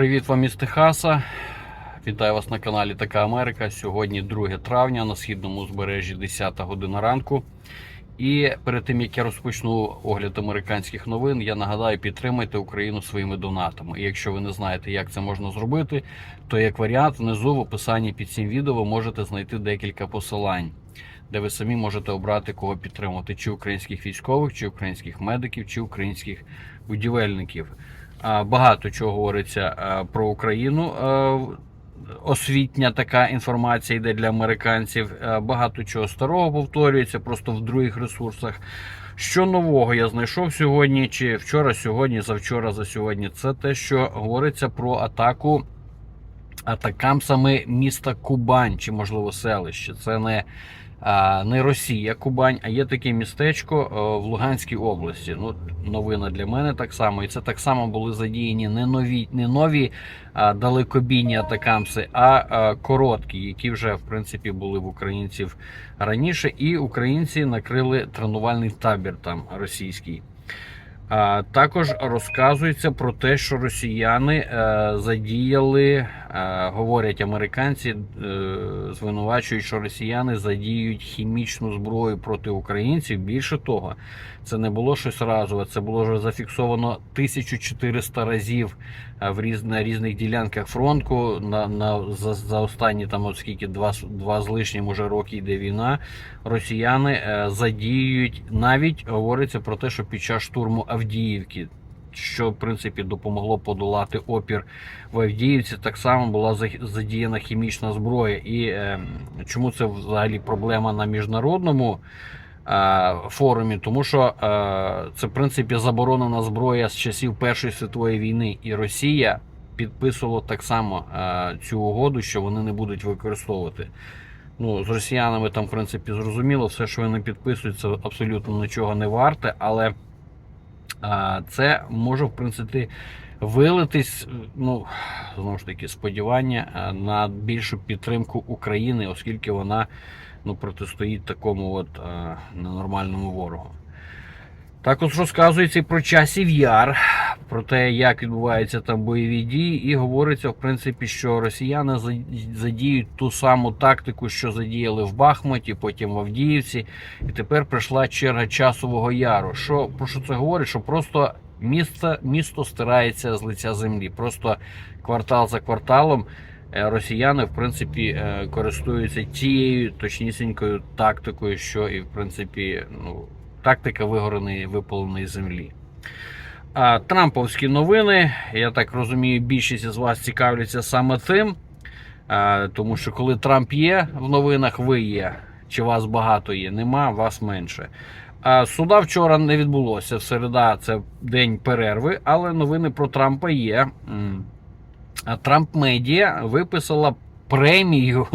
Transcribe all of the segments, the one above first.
Привіт вам із Техаса. Вітаю вас на каналі Така Америка. Сьогодні 2 травня на східному узбережжі 10 година ранку. І перед тим як я розпочну огляд американських новин, я нагадаю, підтримайте Україну своїми донатами. І якщо ви не знаєте, як це можна зробити, то як варіант внизу в описанні під цим відео ви можете знайти декілька посилань, де ви самі можете обрати кого підтримувати: чи українських військових, чи українських медиків, чи українських будівельників. Багато чого говориться про Україну. Освітня така інформація йде для американців. Е, Багато чого старого повторюється, просто в других ресурсах. Що нового я знайшов сьогодні, чи вчора, сьогодні, завчора, за сьогодні, це те, що говориться про атаку атакамсами міста Кубань, чи можливо селище. Це не, не Росія Кубань, а є таке містечко е, в Луганській області. Ну, новина для мене так само. І це так само були задіяні не нові, не нові далекобійні атакамси, а, короткі, які вже в принципі були в українців раніше. І українці накрили тренувальний табір там російський. Також розказується про те, що росіяни е, задіяли, говорять американці, е, звинувачують, що росіяни задіють хімічну зброю проти українців. Більше того, це не було щось разове, це було вже зафіксовано 1400 разів е, в різ, на різних ділянках фронту. На, на, за, за останні там, от скільки два, два з лишнім уже роки йде війна. Росіяни е, задіюють навіть говориться про те, що під час штурму Авдіївки, що в принципі допомогло подолати опір в Авдіївці, так само була задіяна хімічна зброя. І е, чому це взагалі проблема на міжнародному? е, Форумі, тому що е, це в принципі заборонена зброя з часів Першої світової війни, і Росія підписувала так само е, цю угоду, що вони не будуть використовувати. Ну, з росіянами там, в принципі, зрозуміло, все, що вони підписують, це абсолютно нічого не варте, але це може, в принципі, вилитись, ну, знову ж таки, сподівання на більшу підтримку України, оскільки вона ну, протистоїть такому от ненормальному ворогу. Також розказується про часів яр, про те, як відбуваються там бойові дії, і говориться, в принципі, що росіяни задіють ту саму тактику, що задіяли в Бахмуті, потім в Авдіївці, і тепер прийшла черга часового яру. Що про що це говорить? Що просто місто, місто стирається з лиця землі. Просто квартал за кварталом е, росіяни, в принципі, е, користуються тією точнісінькою тактикою, що і в принципі, ну. Тактика вигореної випаленої землі. Трамповські новини. Я так розумію, більшість із вас цікавляться саме тим. Тому що коли Трамп є в новинах, ви є. Чи вас багато є, нема, вас менше. Суда вчора не відбулося. В середа це день перерви, але новини про Трампа є. Трамп Медіа виписала премію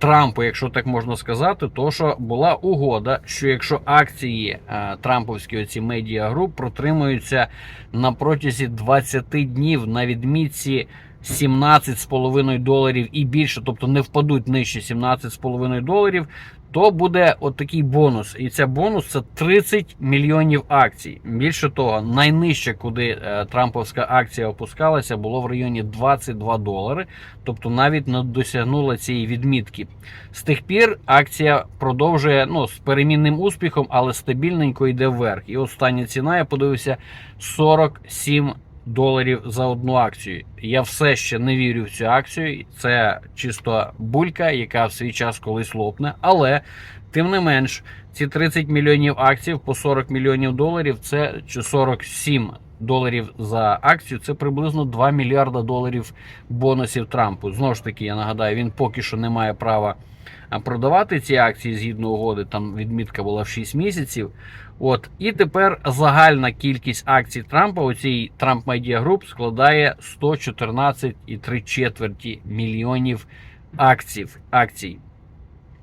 Трампу, якщо так можна сказати, то що була угода, що якщо акції е, Трамповські оці медіа груп протримуються на протязі 20 днів на відмітці 17,5 доларів і більше, тобто не впадуть нижче 17,5 доларів, то буде от такий бонус. І ця бонус це 30 мільйонів акцій. Більше того, найнижче, куди е, Трамповська акція опускалася, було в районі 22 долари, тобто навіть не досягнула цієї відмітки. З тих пір акція продовжує ну, з перемінним успіхом, але стабільненько йде вверх. І остання ціна, я подивився, 47 доларів за одну акцію. Я все ще не вірю в цю акцію. Це чисто булька, яка в свій час колись лопне. Але тим не менш, ці 30 мільйонів акцій по 40 мільйонів доларів це чи 47 доларів за акцію. Це приблизно 2 мільярда доларів бонусів Трампу. Знову ж таки, я нагадаю, він поки що не має права продавати ці акції згідно угоди. Там відмітка була в 6 місяців. От і тепер загальна кількість акцій Трампа у цій Трамп Media Group складає 114,3 четверті мільйонів акцій. акцій.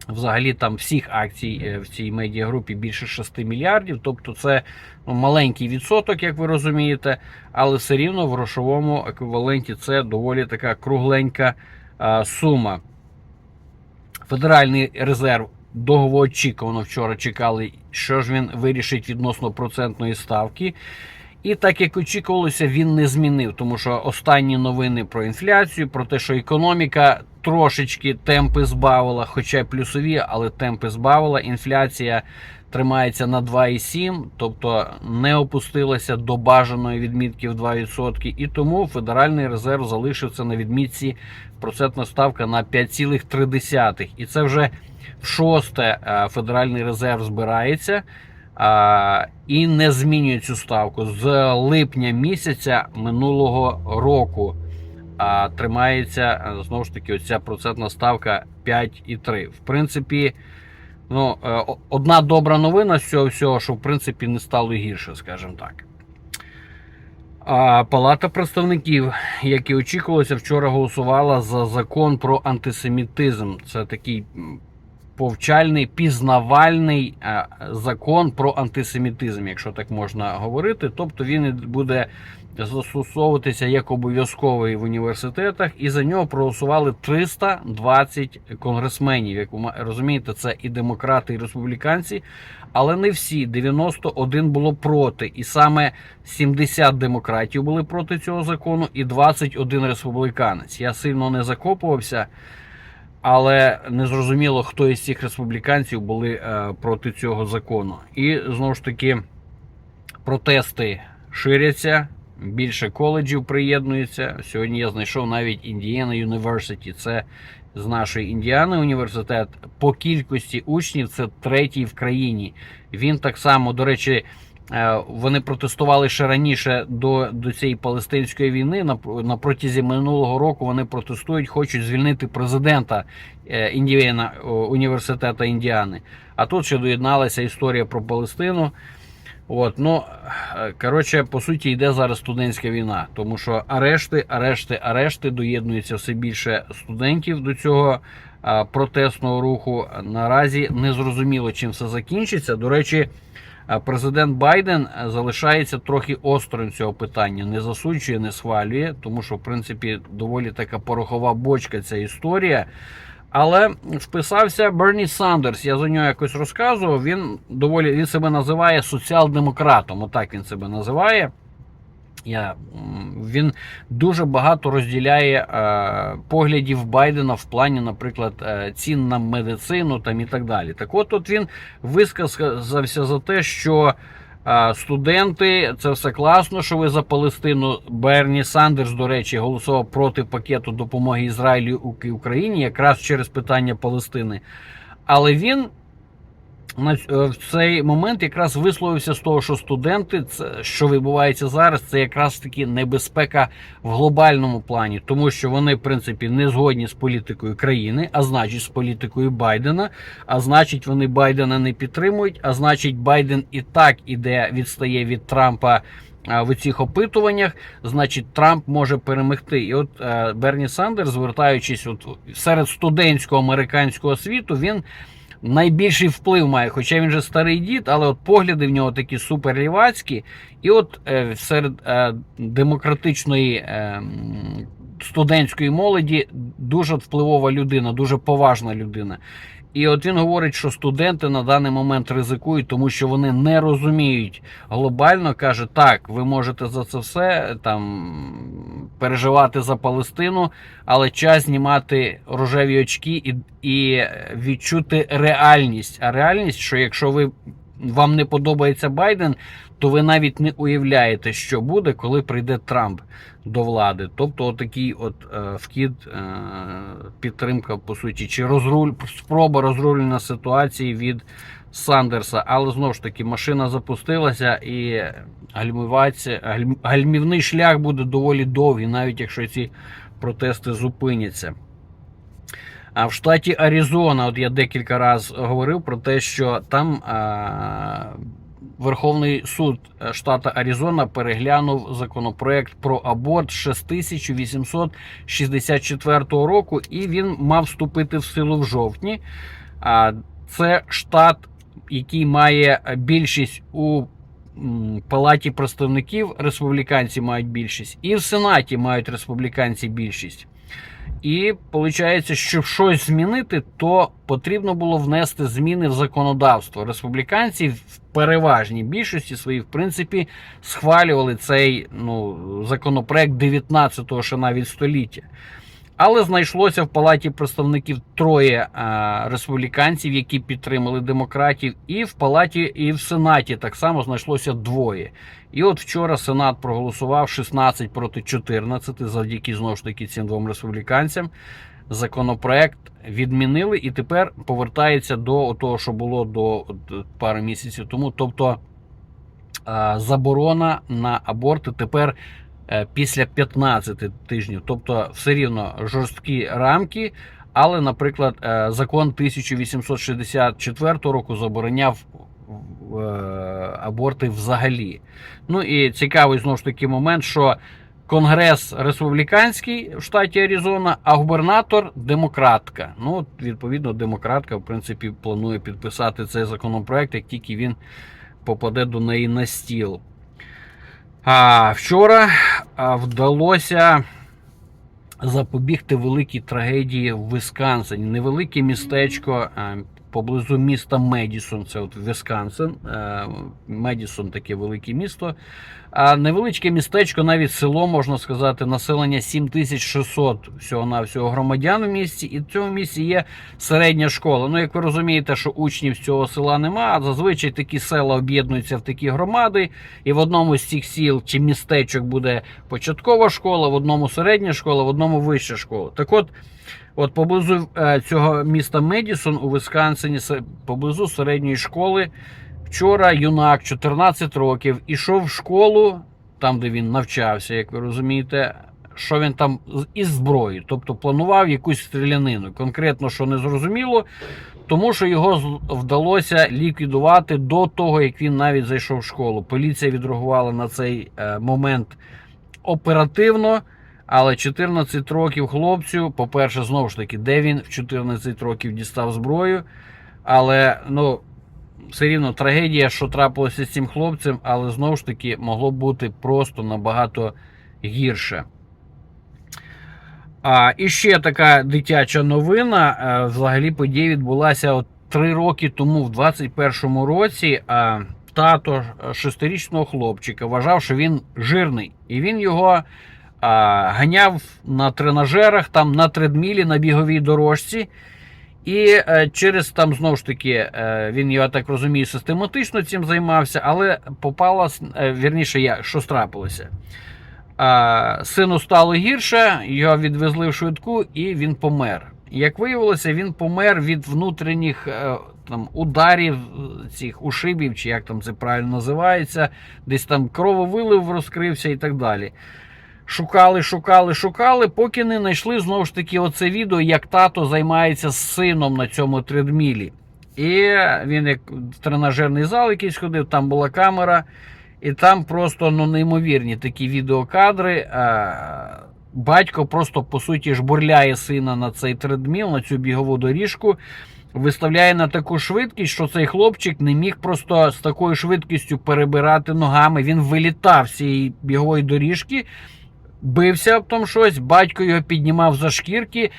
Взагалі там всіх акцій е, в цій медіагрупі більше 6 мільярдів. Тобто це ну, маленький відсоток, як ви розумієте, але все рівно в грошовому еквіваленті це доволі така кругленька а, сума. Федеральний резерв довгоочікувано вчора чекали, що ж він вирішить відносно процентної ставки. І так як очікувалося, він не змінив, тому що останні новини про інфляцію, про те, що економіка трошечки темпи збавила, хоча плюсові, але темпи збавила. Інфляція тримається на 2,7, тобто не опустилася до бажаної відмітки в 2%. І тому Федеральний резерв залишився на відмітці процентна ставка на 5,3. І це вже в шосте е, Федеральний резерв збирається і не змінює цю ставку з липня місяця минулого року. А тримається е, знову ж таки оця процентна ставка 5,3. В принципі, ну, е, одна добра новина з цього всього, що в принципі не стало гірше, скажімо так. А Палата представників, як і очікувалося, вчора голосувала за закон про антисемітизм. Це такий повчальний, пізнавальний е, закон про антисемітизм, якщо так можна говорити. Тобто він буде застосовуватися як обов'язковий в університетах, і за нього проголосували 320 конгресменів. Як ви розумієте, це і демократи, і республіканці, але не всі. 91 було проти, і саме 70 демократів були проти цього закону, і 21 республіканець. Я сильно не закопувався. Але не зрозуміло, хто із цих республіканців були е, проти цього закону. І знову ж таки протести ширяться, більше коледжів приєднується. Сьогодні я знайшов навіть Індіана Юніверситі. Це з нашої Індіани університет. По кількості учнів це третій в країні. Він так само, до речі, вони протестували ще раніше до, до цієї палестинської війни. На, на протязі минулого року вони протестують, хочуть звільнити президента е, Індіана, університету Індіани. А тут ще доєдналася історія про Палестину. От, ну, е, коротше, по суті, йде зараз студентська війна, тому що арешти, арешти, арешти доєднується все більше студентів до цього е, протестного руху. Наразі не зрозуміло, чим все закінчиться. До речі, е, президент Байден е, залишається трохи острим цього питання, не засуджує, не схвалює, тому що, в принципі, доволі така порохова бочка ця історія. Але вписався Берні Сандерс. Я за нього якось розказував. Він доволі він себе називає соціал-демократом. Отак він себе називає. Я, він дуже багато розділяє е, поглядів Байдена в плані, наприклад, е, цін на медицину там і так далі. Так от, от він висказався за те, що е, студенти, це все класно, що ви за Палестину. Берні Сандерс, до речі, голосував проти пакету допомоги Ізраїлю і Україні, якраз через питання Палестини. Але він в цей момент якраз висловився з того, що студенти, це що відбувається зараз, це якраз таки небезпека в глобальному плані, тому що вони, в принципі, не згодні з політикою країни, а значить, з політикою Байдена. А значить, вони Байдена не підтримують. А значить, Байден і так іде, відстає від Трампа. В цих опитуваннях, значить, Трамп може перемогти. І от е, Берні Сандерс, звертаючись от серед студентського американського світу, він найбільший вплив має. Хоча він же старий дід, але от погляди в нього такі суперлівацькі. І от е, серед е, демократичної е, студентської молоді дуже впливова людина, дуже поважна людина. І він говорить, що студенти на даний момент ризикують, тому що вони не розуміють глобально. каже, так, ви можете за це все там переживати за Палестину, але час знімати рожеві очки і, і відчути реальність. А реальність, що якщо ви вам не подобається Байден, то ви навіть не уявляєте, що буде, коли прийде Трамп до влади. Тобто, отакий от е, вхід, е, підтримка, по суті, чи розруль, спроба розрулення ситуації від Сандерса. Але знову ж таки, машина запустилася і гальмівний шлях буде доволі довгий, навіть якщо ці протести зупиняться. А в штаті Аризона, от я декілька разів говорив про те, що там Верховний суд штату Аризона переглянув законопроект про аборт 6864 року, і він мав вступити в силу в жовтні. Це штат, який має більшість у Палаті представників, республіканці мають більшість, і в Сенаті мають республіканці більшість. І виходить, щоб щось змінити, то потрібно було внести зміни в законодавство. Республіканці в переважній більшості своїй, в принципі, схвалювали цей ну, законопроект 19-го ще навіть століття. Але знайшлося в палаті представників троє а, республіканців, які підтримали демократів, і в палаті, і в сенаті так само знайшлося двоє. І от вчора Сенат проголосував 16 проти 14, завдяки знову ж таки цим двом республіканцям. Законопроект відмінили і тепер повертається до того, що було до от, пару місяців тому. Тобто а, заборона на аборти тепер е, після 15 тижнів. Тобто, все рівно жорсткі рамки. Але, наприклад, е, закон 1864 року забороняв е, аборти взагалі. Ну і цікавий знову ж таки момент, що Конгрес республіканський в штаті Аризона, а губернатор демократка. Ну, відповідно, демократка, в принципі, планує підписати цей законопроект, як тільки він попаде до неї на стіл. А вчора вдалося запобігти великій трагедії в Висконсині. Невелике містечко поблизу міста Медісон, це от Висконсин. Е, Медісон таке велике місто. А невеличке містечко, навіть село, можна сказати, населення 7600 всього-навсього громадян в місті. І в цьому місті є середня школа. Ну, як ви розумієте, що учнів з цього села нема, а зазвичай такі села об'єднуються в такі громади. І в одному з цих сіл чи містечок буде початкова школа, в одному середня школа, в одному вища школа. Так от. От поблизу е, цього міста Медісон у Висконсині, поблизу середньої школи, вчора юнак 14 років ішов в школу, там де він навчався, як ви розумієте, що він там із зброї, тобто планував якусь стрілянину. Конкретно, що не зрозуміло, тому що його вдалося ліквідувати до того, як він навіть зайшов в школу. Поліція відреагувала на цей е, момент оперативно. Але 14 років хлопцю, по-перше, знову ж таки, де він в 14 років дістав зброю. Але ну, все рівно трагедія, що трапилося з цим хлопцем, але знову ж таки могло бути просто набагато гірше. А, і ще така дитяча новина. Е, Взагалі подія відбулася от 3 роки тому, в 21-му році. А, тато шестирічного хлопчика вважав, що він жирний. І він його а, ганяв на тренажерах, там на тредмілі, на біговій дорожці. І е, через там знову ж таки е, він, я так розумію, систематично цим займався, але попала, е, вірніше, я, що страпилося. Сину стало гірше, його відвезли в швидку і він помер. Як виявилося, він помер від внутрішніх там, ударів цих ушибів, чи як там це правильно називається, десь там крововилив розкрився і так далі. Шукали, шукали, шукали, поки не знайшли знову ж таки оце відео, як тато займається з сином на цьому тредмілі. І він як в тренажерний зал якийсь ходив, там була камера, і там просто ну, неймовірні такі відеокадри. Батько просто по суті жбурляє сина на цей тредміл, на цю бігову доріжку. Виставляє на таку швидкість, що цей хлопчик не міг просто з такою швидкістю перебирати ногами. Він вилітав з цієї бігової доріжки, бився об том щось, батько його піднімав за шкірки.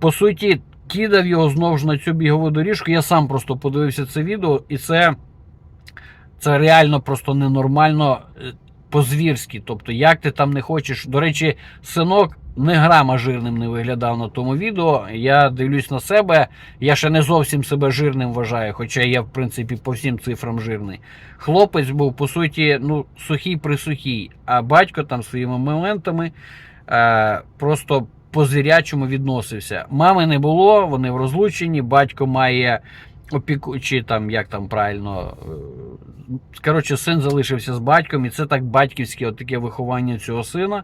По суті, кидав його знову ж на цю бігову доріжку. Я сам просто подивився це відео, і це, це реально просто ненормально е, по-звірськи. Тобто, як ти там не хочеш. До речі, синок не грама жирним не виглядав на тому відео. Я дивлюсь на себе. Я ще не зовсім себе жирним вважаю, хоча я, в принципі, по всім цифрам жирний. Хлопець був, по суті, ну, сухий присухий, а батько там своїми моментами е, просто по звірячому відносився. Мами не було, вони в розлученні, батько має опіку, чи там, як там правильно. е, Коротше, син залишився з батьком, і це так батьківське от таке виховання цього сина.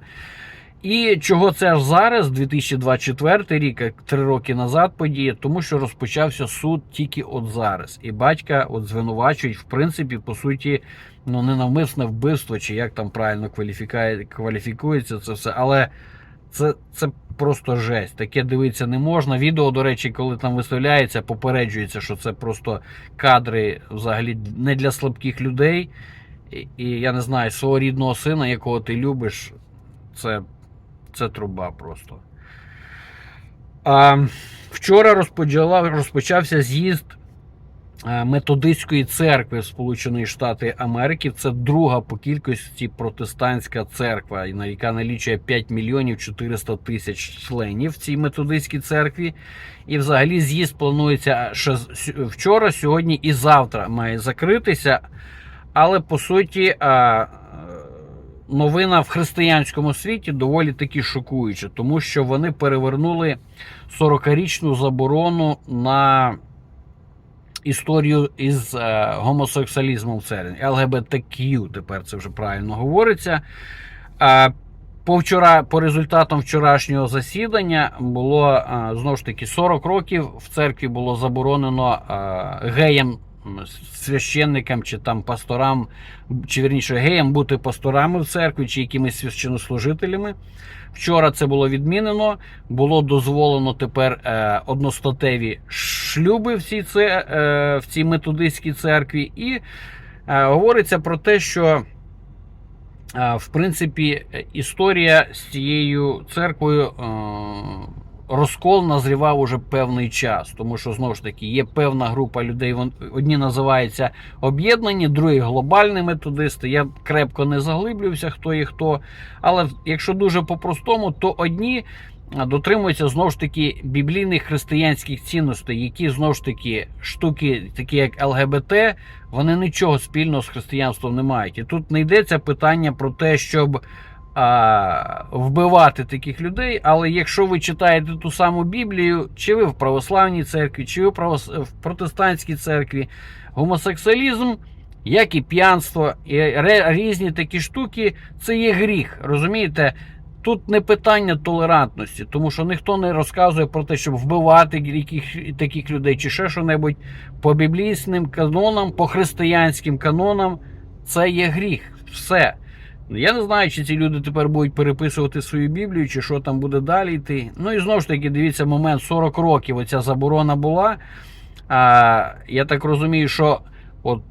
І чого це аж зараз, 2024 рік, як три роки назад подія, тому що розпочався суд тільки от зараз. І батька от звинувачують, в принципі, по суті, ну ненавмисне вбивство, чи як там правильно кваліфікується це все. Але це, це просто жесть. Таке дивитися не можна. Відео, до речі, коли там виставляється, попереджується, що це просто кадри взагалі не для слабких людей. І, і я не знаю, свого рідного сина, якого ти любиш, це, це труба просто. А, вчора розпочався з'їзд е, методистської церкви в Сполучені Штати Америки. Це друга по кількості протестантська церква, яка налічує 5 мільйонів 400 тисяч членів цій методистській церкві. І взагалі з'їзд планується ще з- вчора, сьогодні і завтра має закритися. Але по суті, е, новина в християнському світі доволі таки шокуюча, тому що вони перевернули 40-річну заборону на історію із е, гомосексуалізмом в церкві. ЛГБТQ, тепер це вже правильно говориться. По, вчора, по результатам вчорашнього засідання було е, знову ж таки 40 років в церкві було заборонено е, геям, священникам чи там пасторам, чи вірніше геям бути пасторами в церкві чи якимись священнослужителями. Вчора це було відмінено. Було дозволено тепер е, одностатеві шлюби в цій, це, е, в цій методистській церкві, і е, говориться про те, що е, в принципі історія з цією церквою. Розкол назрівав уже певний час, тому що знову ж таки є певна група людей. Одні називаються об'єднані, другі глобальні методисти. Я крепко не заглиблювався, хто є хто. Але якщо дуже по-простому, то одні дотримуються знову ж таки біблійних християнських цінностей, які знову ж таки штуки, такі як ЛГБТ, вони нічого спільного з християнством не мають. І тут не йдеться питання про те, щоб а, вбивати таких людей. Але якщо ви читаєте ту саму Біблію, чи ви в православній церкві, чи ви в протестантській церкві, гомосексуалізм. Як і п'янство, і різні такі штуки, це є гріх. Розумієте? Тут не питання толерантності, тому що ніхто не розказує про те, щоб вбивати яких, таких людей чи ще що-небудь по біблійським канонам, по християнським канонам. Це є гріх. Все. Я не знаю, чи ці люди тепер будуть переписувати свою Біблію, чи що там буде далі йти. Ну і знову ж таки, дивіться, момент 40 років оця заборона була. А, я так розумію, що от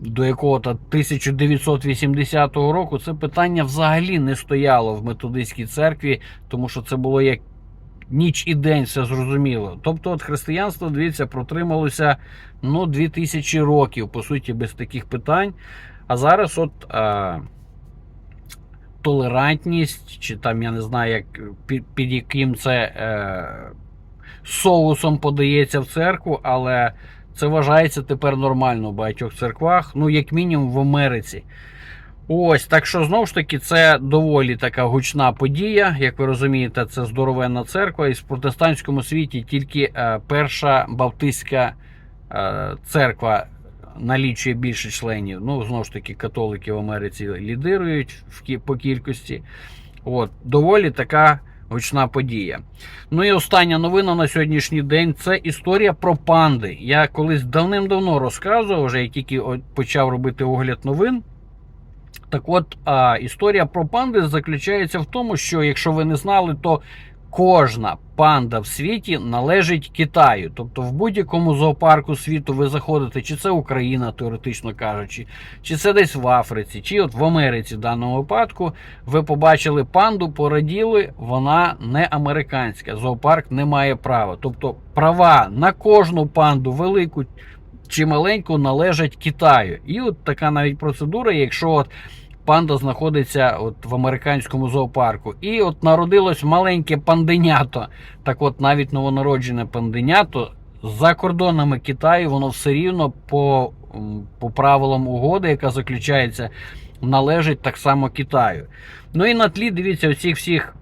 до якого-то 1980 року це питання взагалі не стояло в методистській церкві, тому що це було як ніч і день, все зрозуміло. Тобто, от християнство, дивіться, протрималося ну, 2000 років, по суті, без таких питань. А зараз от. А, Толерантність, чи там я не знаю, як під, під яким це е, соусом подається в церкву, але це вважається тепер нормально в багатьох церквах, ну, як мінімум в Америці. Ось, так що знову ж таки, це доволі така гучна подія. Як ви розумієте, це здоровенна церква. І в протестантському світі тільки е, перша баптистська е, церква налічує більше членів. Ну, знову ж таки, католики в Америці лідирують по кількості. От, доволі така гучна подія. Ну і остання новина на сьогоднішній день це історія про панди. Я колись давним-давно розказував, вже як тільки почав робити огляд новин. Так от, а, історія про панди заключається в тому, що якщо ви не знали, то кожна панда в світі належить Китаю. Тобто в будь-якому зоопарку світу ви заходите, чи це Україна, теоретично кажучи, чи це десь в Африці, чи от в Америці в даному випадку, ви побачили панду, пораділи, вона не американська. Зоопарк не має права. Тобто права на кожну панду велику чи маленьку належать Китаю. І от така навіть процедура, якщо от панда знаходиться от в американському зоопарку, і от народилось маленьке панденято. Так от навіть новонароджене панденято за кордонами Китаю, воно все рівно по, по правилам угоди, яка заключається, належить так само Китаю. Ну і на тлі, дивіться, оцих всіх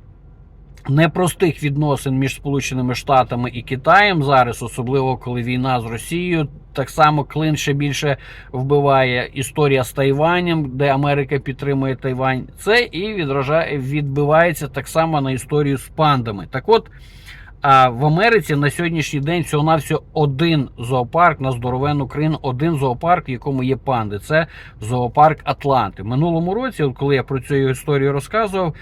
непростих відносин між Сполученими Штатами і Китаєм зараз, особливо коли війна з Росією, так само клин ще більше вбиває історія з Тайванем, де Америка підтримує Тайвань. Це і відражає, відбивається так само на історію з пандами. Так от. В Америці на сьогоднішній день всього навсього один зоопарк на здоровенну країну, один зоопарк, в якому є панди. Це зоопарк Атланти. Минулому році, коли я про цю історію розказував,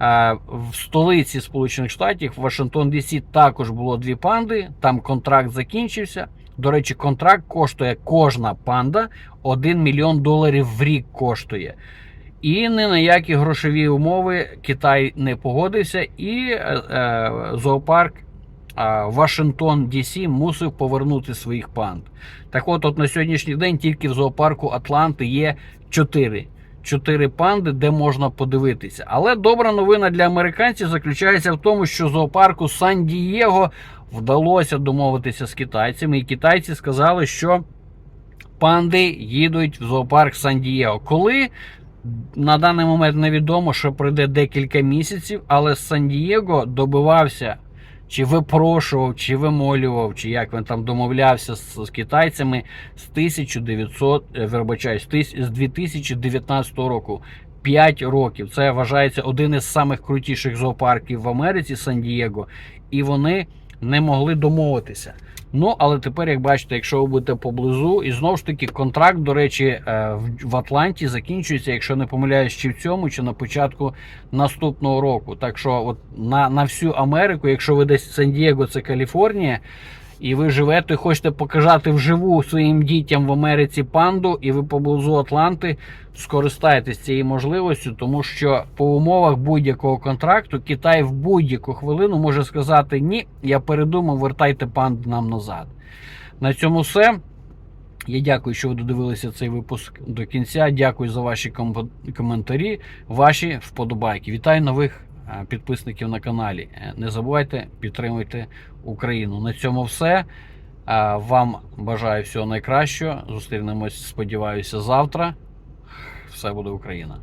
в столиці Сполучених Штатів, Вашингтон Дісі, також було дві панди. Там контракт закінчився. До речі, контракт коштує кожна панда 1 мільйон доларів в рік коштує. І ні на які грошові умови Китай не погодився, і е, е, зоопарк а, Вашингтон DC мусив повернути своїх панд. Так от, от на сьогоднішній день тільки в зоопарку Атланти є 4. Чотири панди, де можна подивитися. Але добра новина для американців заключається в тому, що зоопарку Сан-Дієго вдалося домовитися з китайцями, і китайці сказали, що панди їдуть в зоопарк Сан-Дієго. Коли на даний момент невідомо, що пройде декілька місяців, але Сан-Дієго добивався. Чи випрошував, чи вимолював, чи як він там домовлявся з, з китайцями з 1900, вибачаю, з 2019 року. 5 років. Це вважається один із самих крутіших зоопарків в Америці Сан-Дієго, і вони не могли домовитися. Ну, але тепер, як бачите, якщо ви будете поблизу, і знову ж таки, контракт, до речі, е, в- Атланті закінчується, якщо не помиляюсь, чи в цьому, чи на початку наступного року. Так що, от на, на всю Америку, якщо ви десь Сан-Дієго, це Каліфорнія, і ви живете, хочете показати вживу своїм дітям в Америці панду, і ви поблизу Атланти, скористайтесь цією можливістю, тому що по умовах будь-якого контракту Китай в будь-яку хвилину може сказати: ні, я передумав, вертайте панду нам назад. На цьому все. Я дякую, що ви додивилися цей випуск до кінця. Дякую за ваші ком- коментарі, ваші вподобайки. Вітаю нових підписників на каналі. Е, Не забувайте підтримуйте Україну. На цьому все. Е, Вам бажаю всього найкращого. Зустрінемось, сподіваюся, завтра. Все буде Україна.